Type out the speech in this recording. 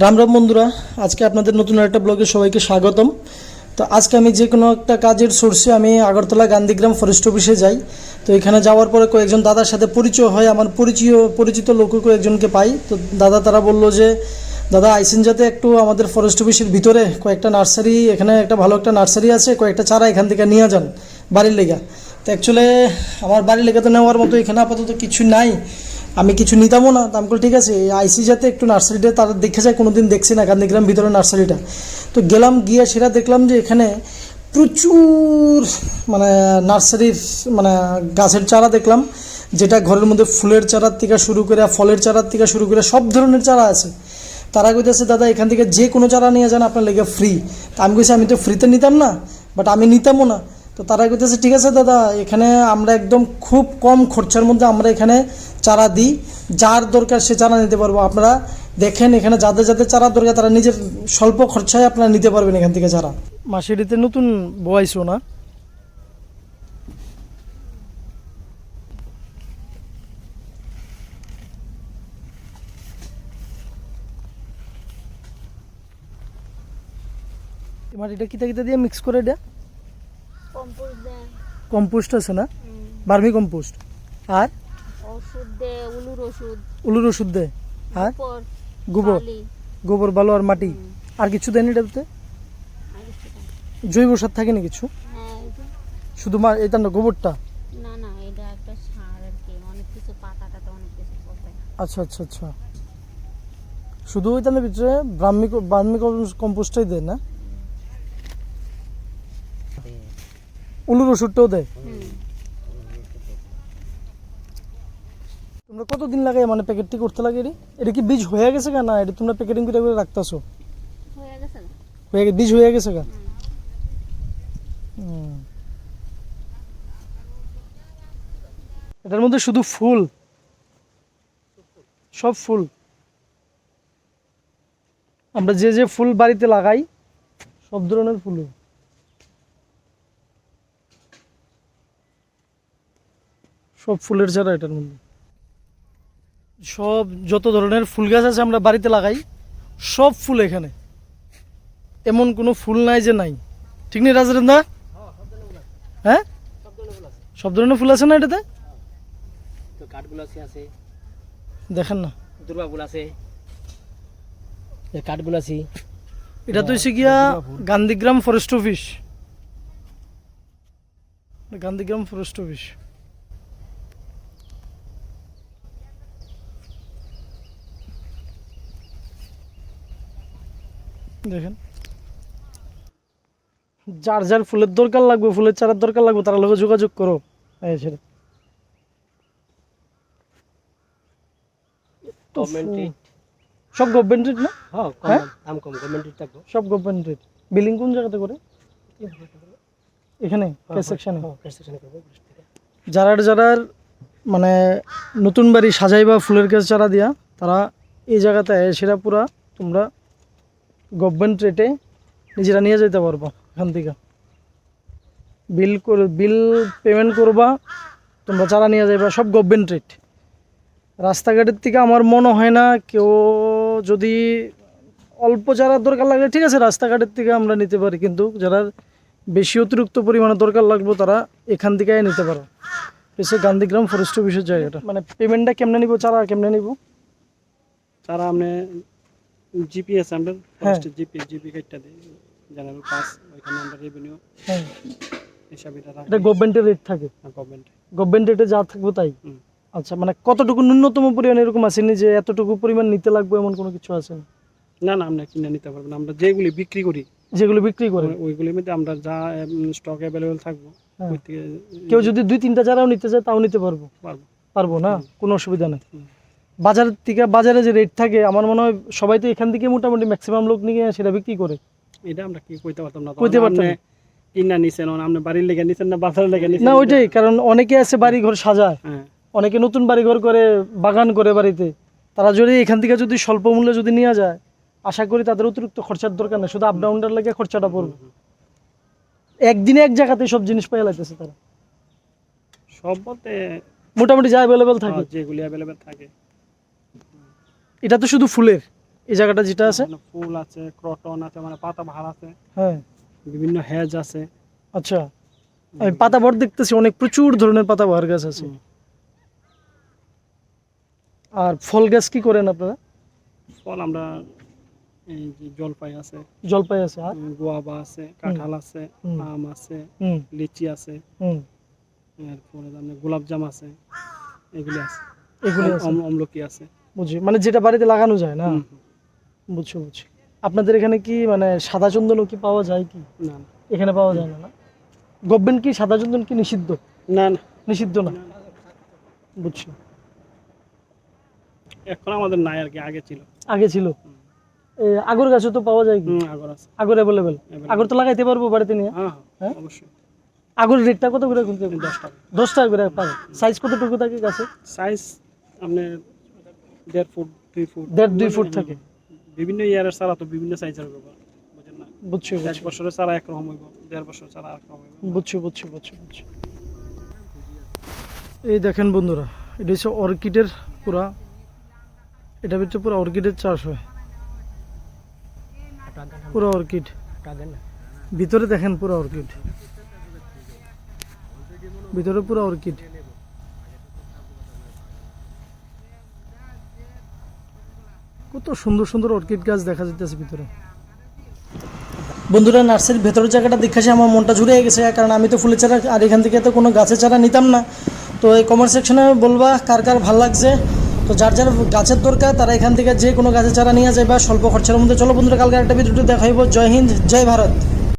রাম রাম বন্ধুরা, আজকে আপনাদের নতুন একটা ব্লগে সবাইকে স্বাগতম। তো আজকে আমি যে কোনো একটা কাজের সোর্সে আমি আগরতলা গান্ধীগ্রাম ফরেস্ট অফিসে যাই। তো এখানে যাওয়ার পরে কয়েকজন দাদার সাথে পরিচয় হয়, আমার পরিচয়, পরিচিত লোক কয়েকজনকে পাই। তো দাদা তারা বলল যে, দাদা, আইসেন যাতে একটু আমাদের ফরেস্ট অফিসের ভিতরে কয়েকটা নার্সারি, এখানে একটা ভালো একটা নার্সারি আছে, কয়েকটা চারা এখান থেকে নিয়ে যান বাড়ির লেগা। তো অ্যাকচুয়ালি আমার বাড়ির লেগাতে নেওয়ার মতো এখানে আপাতত কিছু নাই। আমি কিছু নিতামও না। তো আমি ঠিক আছে আইসি যাতে একটু নার্সারিটা তারা দেখে যায়, কোনোদিন দেখছি না, গান্ধীগ্রাম ভিতরে নার্সারিটা। তো গেলাম, গিয়ে সেটা দেখলাম যে এখানে প্রচুর মানে নার্সারির মানে গাছের চারা দেখলাম, যেটা ঘরের মধ্যে ফুলের চারার থেকে শুরু করে ফলের চারার থেকে শুরু করে সব ধরনের চারা আছে। তারা কইতেছে, দাদা, এখান থেকে যে কোনো চারা নিয়ে যান, আপনার লেগে ফ্রি তা আমি কইছি, আমি তো ফ্রিতে নিতাম না বাট আমি নিতামও না। তো তারা কইতেছে, ঠিক আছে দাদা, এখানে আমরা একদম খুব কম খরচার মধ্যে আমরা এখানে চারা দিই। যার দরকার সে চারা নিতে পারব। আপনারা দেখেন, এখানে যাদের যাদের চারা দরকার, তারা নিজের স্বল্প খরচায় আপনারা নিতে পারবেন এখান থেকে চারা। মাসিরিতে নতুন বয়সো না? মাটিটা কিতা কিতা দিয়ে মিক্স করে দেয়া কম্পোস্ট আছে না? Vermi compost. আর? ওষুধ দে উলুর ওষুধ। উলুর ওষুধ দেয়। আর? গোবর গোবর। বালু। আর মাটি। আর কিছু দেয়নি এটাতে। জৈব সার থাকে না কিছু? হ্যাঁ শুধু মা এটা না গোবরটা? না না এটা একটা সার আর কি। অনেক কিছু পাতা টাতা অনেক কিছু আচ্ছা আচ্ছা আচ্ছা। শুধু ওইটার ভিতরে ব্রাহ্মী বার্মি কম্পোস্টটাই দেয় না? ওষুধটাও দেয়। তোমরা কতদিন লাগে মানে প্যাকেটটি করতে লাগে এটি? এটা কি বীজ হয়ে গেছে না এটা তোমরা প্যাকেটিং করে করে রাখতেছো? হয়ে গেছে বীজ হয়ে গেছে। হুম। এটার মধ্যে শুধু ফুল? সব ফুল? আমরা যে যে ফুল বাড়িতে লাগাই সব ধরনের ফুল সব ফুলের চারা এটার মধ্যে। সব যত ধরনের ফুল গাছ আছে আমরা বাড়িতে লাগাই সব ফুল এখানে। এমন কোনো ফুল নাই যে নাই। ঠিক নেই রাজরেন্দা হ্যাঁ? সব ধরনের ফুল আছে না এটাতে? আছে দেখেন না। কাঠগুলাসি এটা তো হচ্ছে গিয়া Gandhigram forest office. Gandhigram forest office. দেখেন। যার যার ফুলের দরকার লাগবে ফুলের চারার দরকার লাগবে তারা লোকে যোগাযোগ করো। এই গভর্নমেন্ট সব গভর্নমেন্ট না? হ্যাঁ কম? দাম- দাম কম গভর্নমেন্ট থাকব। সব গভর্নমেন্ট রেট বিলিং কোন জায়গাতে করে? এখানে কে সেকশনে। যারার যারার মানে নতুন বাড়ি সাজাই বা ফুলের গাছ চারা দিয়া তারা এই জায়গাতে সেটা পুরা তোমরা গভর্নমেন্ট রেটে নিজেরা নিয়ে যেতে পারব এখান থেকে। বিল করে বিল পেমেন্ট করবা তোমরা চারা নিয়ে যাইবা সব গভর্নমেন্ট রেট। রাস্তাঘাটের থেকে আমার মনে হয় না কেউ যদি অল্প চারার দরকার লাগে ঠিক আছে রাস্তাঘাটের থেকে আমরা নিতে পারি কিন্তু যারা বেশি অতিরিক্ত পরিমাণে দরকার লাগবে তারা এখান থেকে নিতে পারো। এসে গান্ধীগ্রাম ফরেস্ট অফিসের জায়গাটা মানে পেমেন্টটা কেমনে নিব? চারা কেমনে নিব? চারা আপনি জিপিএস আমরা হ্যাঁ। জিপি জিপি কার্ডটা দিই জেনারেল পাস ওইখানে আমরা রেভিনিউ হ্যাঁ। হিসাবে এটা এটা গভর্নমেন্টের রেট থাকে। গভর্নমেন্ট গভর্নমেন্ট রেটে যা থাকবে তাই। আচ্ছা মানে কতটুকু ন্যূনতম পরিমাণ এরকম আসেনি যে এতটুকু পরিমাণ নিতে লাগবে এমন কোনো কিছু আছে না? না আমরা কিনে নিতে পারব না। আমরা যেগুলি বিক্রি করি যেগুলো বিক্রি করে। ওই- ওইগুলির মধ্যে আমরা যা স্টক অ্যাভেলেবেল থাকব হ্যাঁ। কেউ যদি দুই তিনটা চারাও নিতে চায় তাও নিতে পারব। পারব। পারব না? কোনো অসুবিধা নেই। বাজারের থেকে বাজারে যে রেট থাকে আমার মনে হয় সবাই তো এখান থেকে মোটামুটি ম্যাক্সিমাম লোক নিয়ে সেটা বিক্রি করে। এটা আমরা কি কইতে পারতাম না কইতে পারতাম কিনা নিছেন আপনি বাড়ির লেগে নিছেন না বাজারের লেগে নিছেন? না ওইটাই কারণ অনেকে আছে বাড়ি ঘর সাজায়। হ্যাঁ। অনেকে নতুন বাড়ি ঘর করে বাগান করে বাড়িতে। তারা যদি এখান থেকে যদি স্বল্প মূল্যে যদি নিয়ে যায় আশা করি তাদের অতিরিক্ত খরচার দরকার নেই শুধু আপ ডাউনটার লাগে খরচাটা পড়বে। একদিনে এক জায়গাতে সব জিনিস পেয়ে লাগতেছে তারা। সব বলতে মোটামুটি যা অ্যাভেলেবেল থাকে। হ্যাঁ, যেগুলি অ্যাভেলেবেল থাকে। এটা তো শুধু ফুলের এই জায়গাটা যেটা আছে? ফুল আছে ক্রটন আছে মানে পাতা ভার আছে হ্যাঁ। বিভিন্ন হেজ আছে। আচ্ছা আমি পাতা ভর দেখতেছি অনেক প্রচুর ধরনের পাতা বাহার গাছ আছে। আর ফল গাছ কি করেন আপনারা? ফল আমরা এই যে জলপাই আছে জলপাই আছে আর উম, গোয়াবা আছে কাঁঠাল আছে। আম আছে লিচি আছে এরপরে আপনার গোলাপজাম আছে এগুলি আছে। এগুলি আছে। অমলকি আছে। বুঝি। মানে যেটা বাড়িতে লাগানো যায় না? বুঝছ বুঝছি। আপনাদের এখানে কি মানে সাদা চন্দনও কি পাওয়া যায় কি? না। এখানে পাওয়া যায় না না? গভর্নমেন্ট কি সাদা চন্দন কি নিষিদ্ধ? না না। নিষিদ্ধ না? বুঝছি। এখন আমাদের নাই আর কি আগে ছিল। আগে ছিল? আগর গাছও তো পাওয়া যায় কি? আগর আছে। আগর অ্যাভেলেবেল আগর তো লাগাইতে পারব বাড়িতে নিয়ে? হ্যাঁ হ্যাঁ? হ্যাঁ? অবশ্যই। আগর রেটটা কত করে কিনতে দশ টাকা। দশ টাকা করে পাবে। সাইজ কতটুকু থাকে গাছে? সাইজ আপনার দেড় ফুট দুই ফুট দেড় দুই ফুট থাকে। বিভিন্ন ইয়ারের চারা তো বিভিন্ন সাইজের ব্যাপার বুঝেন না? বুঝছি এক বছরের চারা একরকম হইব দেড় বছরের চারা একরকম হইব। বুঝছি বুঝছি বুঝছি বুঝছি। এই দেখেন বন্ধুরা এটা হচ্ছে অর্কিডের পুরা। এটা হচ্ছে পুরো অর্কিডের চাষ হয়। পুরো অর্কিড। ভিতরে দেখেন পুরো অর্কিড। ভিতরে পুরো অর্কিড। কত সুন্দর সুন্দর অর্কিড গাছ দেখা যাইতেছে ভিতরে। বন্ধুরা নার্সারির ভেতরের জায়গাটা দেখেছি আমার মনটা ঝুড়ে গেছে, কারণ আমি তো ফুলের চারা, আর এখান থেকে তো কোনো গাছের চারা নিতাম না। তো এই কমার্স সেকশনে বলবা কার কার ভালো লাগছে। তো যার যার গাছের দরকার, তারা এখান থেকে যে কোনো গাছের চারা নিয়ে যায় বা স্বল্প খরচের মধ্যে। চলো বন্ধুরা, কালকে একটা ভিডিওটি দেখাইব জয় হিন্দ, জয় ভারত।